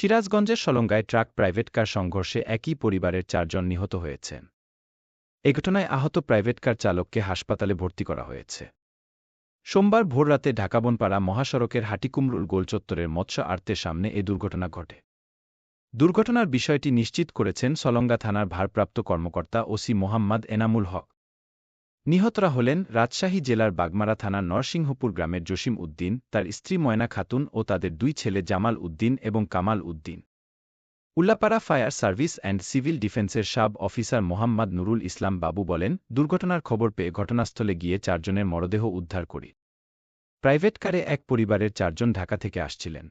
সিরাজগঞ্জের সলঙ্গায় truck private car সংঘর্ষে একই পরিবারের চারজন নিহত হয়েছেন এ ঘটনায় আহত প্রাইভেট কার চালককে হাসপাতালে ভর্তি করা হয়েছে। সোমবার ভোররাতে ঢাকাবনপাড়া মহাসড়কের হাটিকুমরুল গোলচত্বরের মৎস্য আর্তের সামনে এ দুর্ঘটনা ঘটে। দুর্ঘটনার বিষয়টি নিশ্চিত করেছেন সলঙ্গা থানার ভারপ্রাপ্ত কর্মকর্তা ওসি মোহাম্মদ এনামুল হক। নিহতরা হলেন রাজশাহী জেলার বাগমারা থানার নরসিংহপুর গ্রামের জসিম উদ্দিন, তার স্ত্রী ময়না খাতুন ও তাদের দুই ছেলে জামাল উদ্দিন এবং Kamal Uddin. Ullapara fire service and civil ডিফেন্সের সাব অফিসার মোহাম্মদ নুরুল ইসলাম বাবু বলেন, দুর্ঘটনার খবর পেয়ে ঘটনাস্থলে গিয়ে চারজনের মরদেহ উদ্ধার করি। প্রাইভেট কারে এক পরিবারের চারজন ঢাকা থেকে আসছিলেন।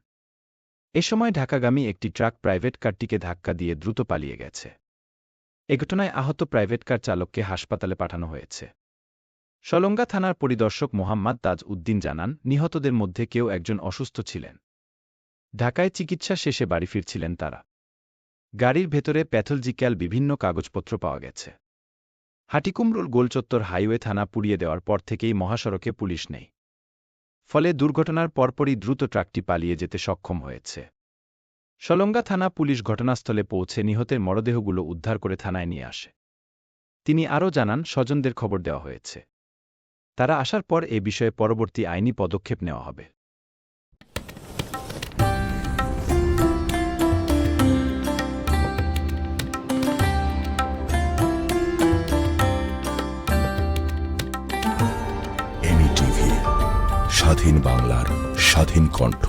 এ সময় ঢাকাগামী একটি ট্রাক প্রাইভেট কারটিকে ধাক্কা দিয়ে দ্রুত পালিয়ে গেছে। এ ঘটনায় আহত প্রাইভেট কার চালককে হাসপাতালে পাঠানো হয়েছে। সলঙ্গা থানার পরিদর্শক মোহাম্মদ তাজ উদ্দিন জানান, নিহতদের মধ্যে কেউ একজন অসুস্থ ছিলেন। ঢাকায় চিকিৎসা শেষে বাড়ি ফিরছিলেন তারা। গাড়ির ভেতরে প্যাথলজিক্যাল বিভিন্ন কাগজপত্র পাওয়া গেছে। হাটিকুমরুল গোলচত্বর হাইওয়ে থানা পুড়িয়ে দেওয়ার পর থেকেই মহাসড়কে পুলিশ নেই। ফলে দুর্ঘটনার পরপরই দ্রুত ট্রাকটি পালিয়ে যেতে সক্ষম হয়েছে। সলঙ্গা থানা পুলিশ ঘটনাস্থলে পৌঁছে নিহতের মরদেহগুলো উদ্ধার করে থানায় নিয়ে আসে। তিনি আরও জানান, স্বজনদের খবর দেওয়া হয়েছে। তারা আসার পর এ বিষয়ে পরবর্তী আইনি পদক্ষেপ নেওয়া হবে। স্বাধীন বাংলার স্বাধীন কণ্ঠ।